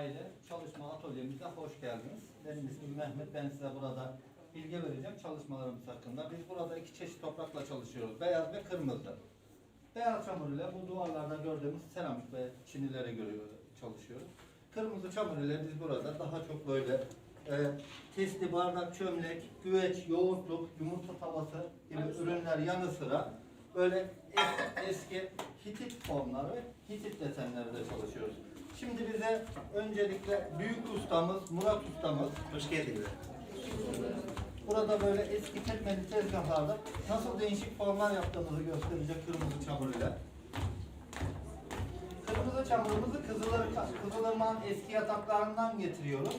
Aile Çalışma Atölyemize hoş geldiniz. Benim ismim Mehmet. Ben size burada bilgi vereceğim çalışmalarımız hakkında. Biz burada iki çeşit toprakla çalışıyoruz. Beyaz ve kırmızı. Beyaz çamur ile bu duvarlarda gördüğümüz seramik ve çinilere göre çalışıyoruz. Kırmızı çamur ile biz burada daha çok böyle e, testi, bardak, çömlek, güveç, yoğurtluk, yumurta tavası gibi ürünler yanı sıra böyle eski, eski Hitit formları Hitit desenlerde çalışıyoruz. Şimdi bize öncelikle büyük ustamız Murat ustamız Hoş geldiniz. burada böyle eski tekmeli tezgahlarda nasıl değişik formlar yaptığımızı gösterecek kırmızı çamur ile. Kırmızı çamurumuzu Kızılır, Kızılırmak'ın eski yataklarından getiriyoruz.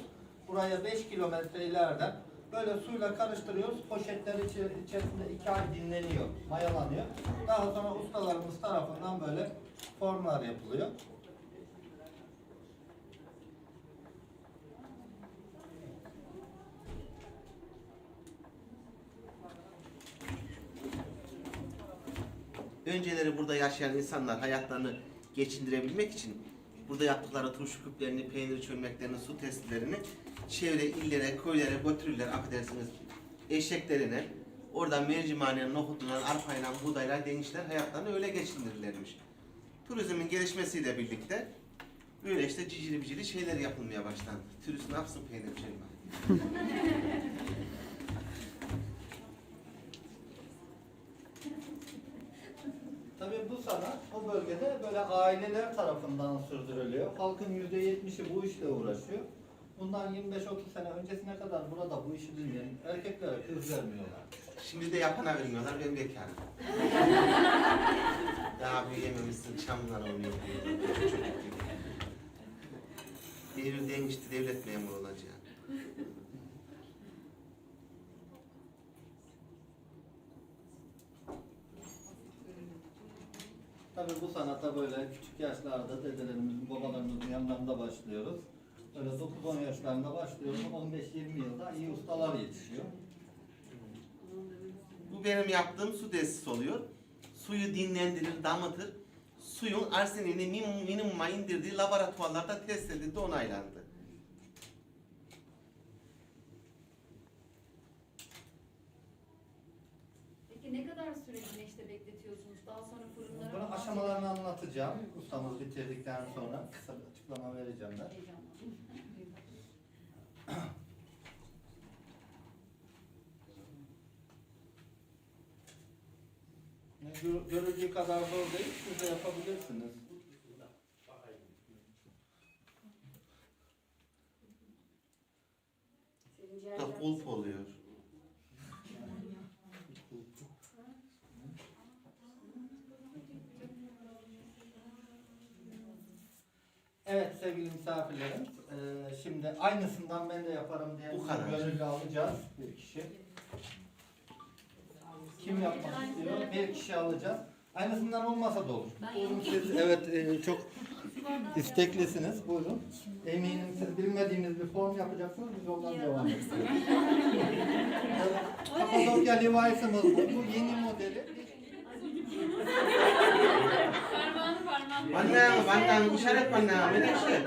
Buraya 5 kilometre ileriden böyle suyla karıştırıyoruz. Poşetler içerisinde 2 ay dinleniyor, mayalanıyor. Daha sonra ustalarımız tarafından böyle formlar yapılıyor. Önceleri burada yaşayan insanlar hayatlarını geçindirebilmek için burada yaptıkları turşu küplerini, peynir çömleklerini, su testilerini çevre illere, köylere götürürler affedersiniz eşeklerine. Oradan mercimeğine, nohutla, arpayla, buğdayla gençler hayatlarını öyle geçindirirlermiş. Turizmin gelişmesiyle birlikte böyle işte cicili bicili şeyler yapılmaya başlandı. Turist ne yapsın peynir çömlek? Tabii bu sanat bu bölgede böyle aileler tarafından sürdürülüyor. Halkın yüzde yetmişi bu işle uğraşıyor. Bundan 25-30 sene öncesine kadar burada bu işi bilmeyen erkeklere kız vermiyorlar. Şimdi de yapana vermiyorlar, ben bekarım. Daha büyüyememişsin, çamlar oynuyor diyorlar. Çocuk gibi. Devir değmişti, devlet memuru olacak. Tabii bu sanata böyle küçük yaşlarda dedelerimizin, babalarımızın yanlarında başlıyoruz. Böyle 9-10 yaşlarında başlıyoruz. 15-20 yılda iyi ustalar yetişiyor. Bu benim yaptığım su tesisi oluyor. Suyu dinlendirir, damıtır. Suyun arsenini minimum, minimuma indirdiği laboratuvarlarda test edildi, onaylandı. Peki ne kadar süre güneşte bekletiyorsunuz? Daha sonra fırınlara Bunun mı aşamalarını anlatacağım. Ustamız bitirdikten sonra kısa bir açıklama vereceğim ben. Görüldüğü kadar zor değil, siz de yapabilirsiniz. Senin ciğerler- oluyor. Evet sevgili misafirlerim, eee, şimdi aynısından ben de yaparım diye Bu kadar. gönüllü alacağız bir kişi. Kim yapmak istiyor? Bir kişi alacağız. Aynısından olmasa da olur. Buyurun siz, evet eee, çok isteklisiniz. Buyurun. Eminim siz bilmediğiniz bir form yapacaksınız. Biz ondan devam edeceğiz. Evet, Kapadokya Levi'sımız bu. Bu yeni modeli. Annem, işaret annem, menekşe.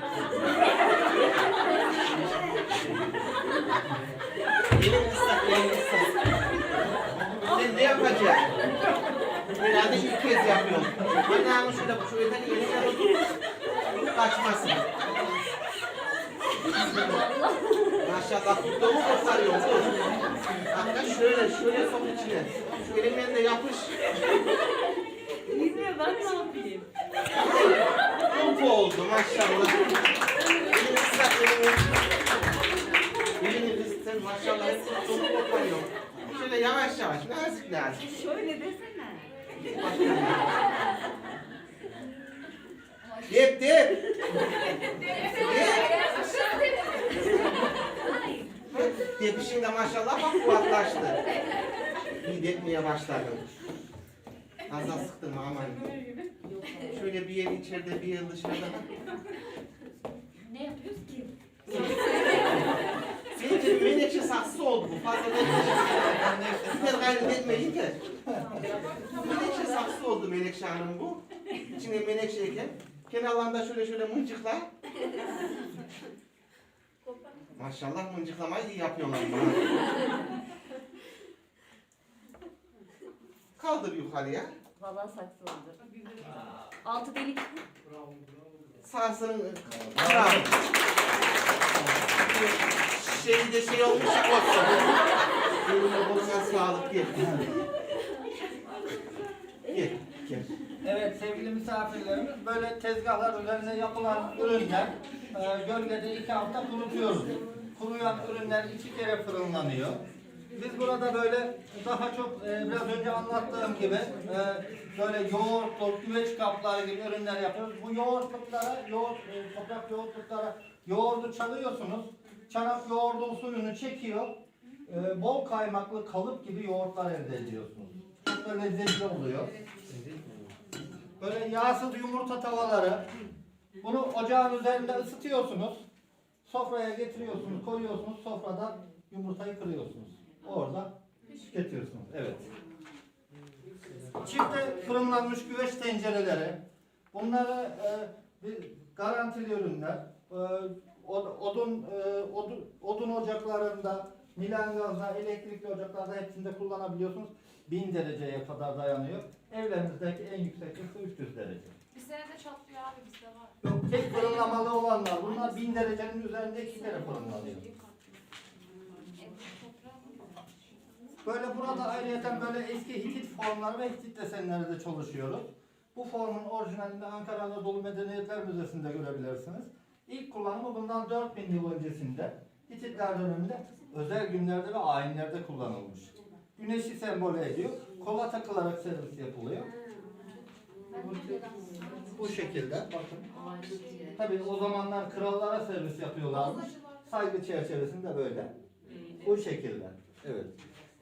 Elin ıslak, elin ıslak. Sen ne yapacaksın? Herhalde ilk kez yapıyorum. Annem şöyle bu şöyle yerine otur. Kaçmasın. Maşallah tuttuğumu kurtarıyor. Dur. Hatta şöyle, şöyle sok içine. Şu elimden de yapış. Bilmiyor ben ne yapayım? Kumpu oldu maşallah. Elini. Elini kız sen maşallah hep çok koparıyor. Şöyle yavaş yavaş nazik nazik. Şöyle desene. Dep dep. Depişin de maşallah bak kuvvetlaştı. İyi depmeye başladım. Fazla sıktım aman. Şöyle bir yer içeride bir yer dışarıda. Ne yapıyoruz ki? Senin menekşe saksısı oldu bu. Fazla menekşe. Yeter gayrı etme yeter. Menekşe saksı oldu Menekşe Hanım bu. İçine menekşeyken kenarlarında şöyle şöyle mıncıkla. Maşallah mıncıklamayı iyi yapıyorlar. Kaldır yukarıya. Vallahi saksılıdır. Altı delik. Sağsının bravo. Şey de şey olmuş olsun. Eline koluna sağlık gel. Gel. Gel. Evet sevgili misafirlerimiz böyle tezgahlar üzerine yapılan ürünler e, gölgede iki hafta kurutuyoruz. Kuruyan ürünler iki kere fırınlanıyor. Biz burada böyle daha çok e, biraz önce anlattığım gibi e, böyle yoğurtlu, güveç kapları gibi ürünler yapıyoruz. Bu yoğurtluklara, yoğurt, e, toprak yoğurtluklara yoğurdu çalıyorsunuz. Çanak yoğurdun suyunu çekiyor. E, bol kaymaklı kalıp gibi yoğurtlar elde ediyorsunuz. Çok da lezzetli oluyor. Böyle yağsız yumurta tavaları. Bunu ocağın üzerinde ısıtıyorsunuz. Sofraya getiriyorsunuz, koyuyorsunuz. Sofrada yumurtayı kırıyorsunuz. Orada tüketiyorsunuz. Evet. Çifte fırınlanmış güveç tencereleri. Bunları e, bir garantili ürünler. E, od- odun, e, odun, odun ocaklarında, Milan gazda, elektrikli ocaklarda hepsinde kullanabiliyorsunuz. 1000 dereceye kadar dayanıyor. Evlerinizdeki en yüksek ısı 300 derece. Bir senede çatlıyor abi bizde var. Yok tek fırınlamalı olanlar. Bunlar 1000 derecenin üzerinde iki kere fırınlanıyor. Böyle burada ayrıyeten böyle eski Hitit formları ve Hitit desenleri de çalışıyoruz. Bu formun orijinalini Ankara Anadolu Medeniyetler Müzesi'nde görebilirsiniz. İlk kullanımı bundan 4000 yıl öncesinde Hititler döneminde özel günlerde ve ayinlerde kullanılmış. Güneşi sembol ediyor. Kola takılarak servis yapılıyor. Bu şekilde bakın. Tabii o zamanlar krallara servis yapıyorlarmış. Saygı çerçevesinde böyle. Bu şekilde. Evet.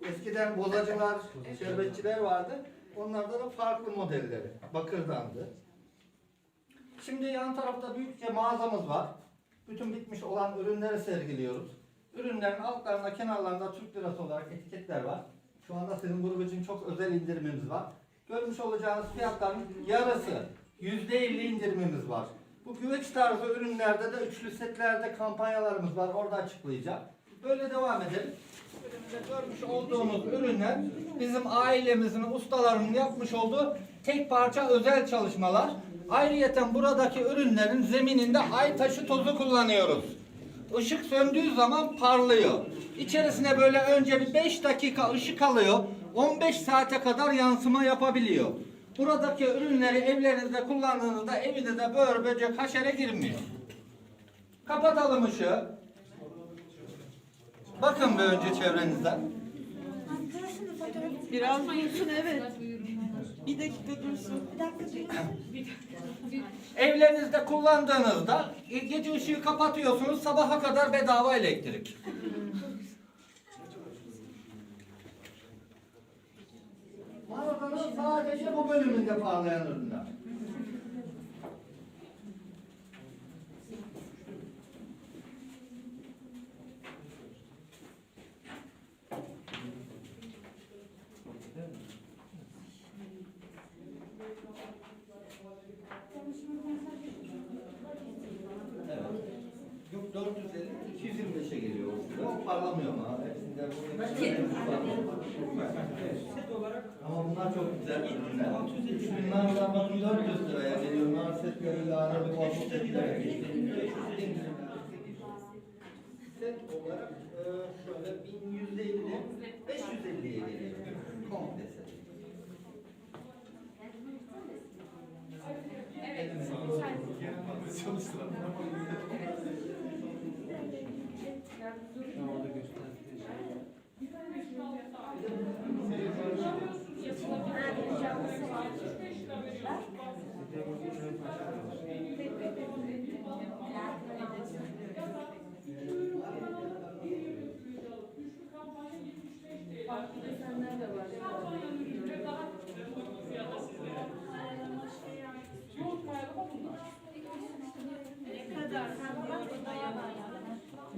Eskiden bozacılar, şerbetçiler vardı. Onlarda da farklı modelleri. Bakırdandı. Şimdi yan tarafta büyükçe mağazamız var. Bütün bitmiş olan ürünleri sergiliyoruz. Ürünlerin altlarında, kenarlarında Türk lirası olarak etiketler var. Şu anda sizin grup için çok özel indirimimiz var. Görmüş olacağınız fiyatların yarısı, %50 indirimimiz var. Bu güveç tarzı ürünlerde de üçlü setlerde kampanyalarımız var. Orada açıklayacağım. Böyle devam edelim. Görmüş olduğumuz ürünler bizim ailemizin, ustalarının yapmış olduğu tek parça özel çalışmalar. Ayrıyeten buradaki ürünlerin zemininde ay taşı tozu kullanıyoruz. Işık söndüğü zaman parlıyor. İçerisine böyle önce bir 5 dakika ışık alıyor. 15 saate kadar yansıma yapabiliyor. Buradaki ürünleri evlerinizde kullandığınızda evinize böğür, böcek, haşere girmiyor. Kapatalım ışığı. Bakın bir önce çevrenizden. Biraz dursun evet. Bir dakika dursun. Evlerinizde kullandığınızda e, gece ışığı kapatıyorsunuz sabaha kadar bedava elektrik. Mağazanın sadece bu bölümünde parlayan ürünler. 450, 225'e geliyor. O parlamıyor ama. Hepsinde bu Ama bunlar çok güzel ürünler. Şunlardan bakın 400 liraya geliyor. Bunlar set böyle arabi korku setlere Set olarak e, şöyle 1150, 550'ye geliyor. Komple set. Şu orada gösterdiği şey. Yapılabilir.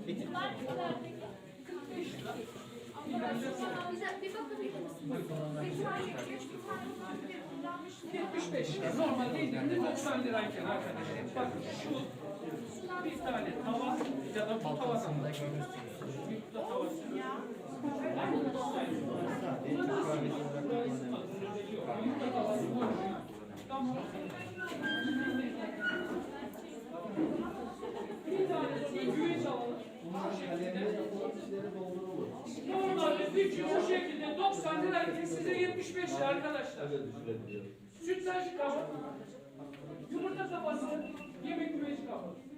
Bir bakabilir misiniz? Bir tane, üç bir tane var, bir de bunlar 75 lira. Normalde indirimde 90 lirayken arkadaşlar. Bakın şu bir tane tava ya da bu tavadan da mesaj kabı, yumurta kafası, yemek güveç kabı.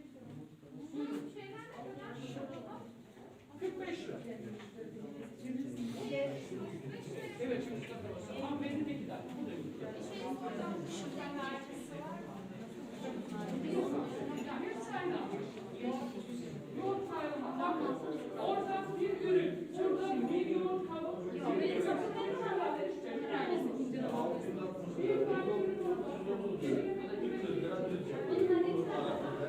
그 사람들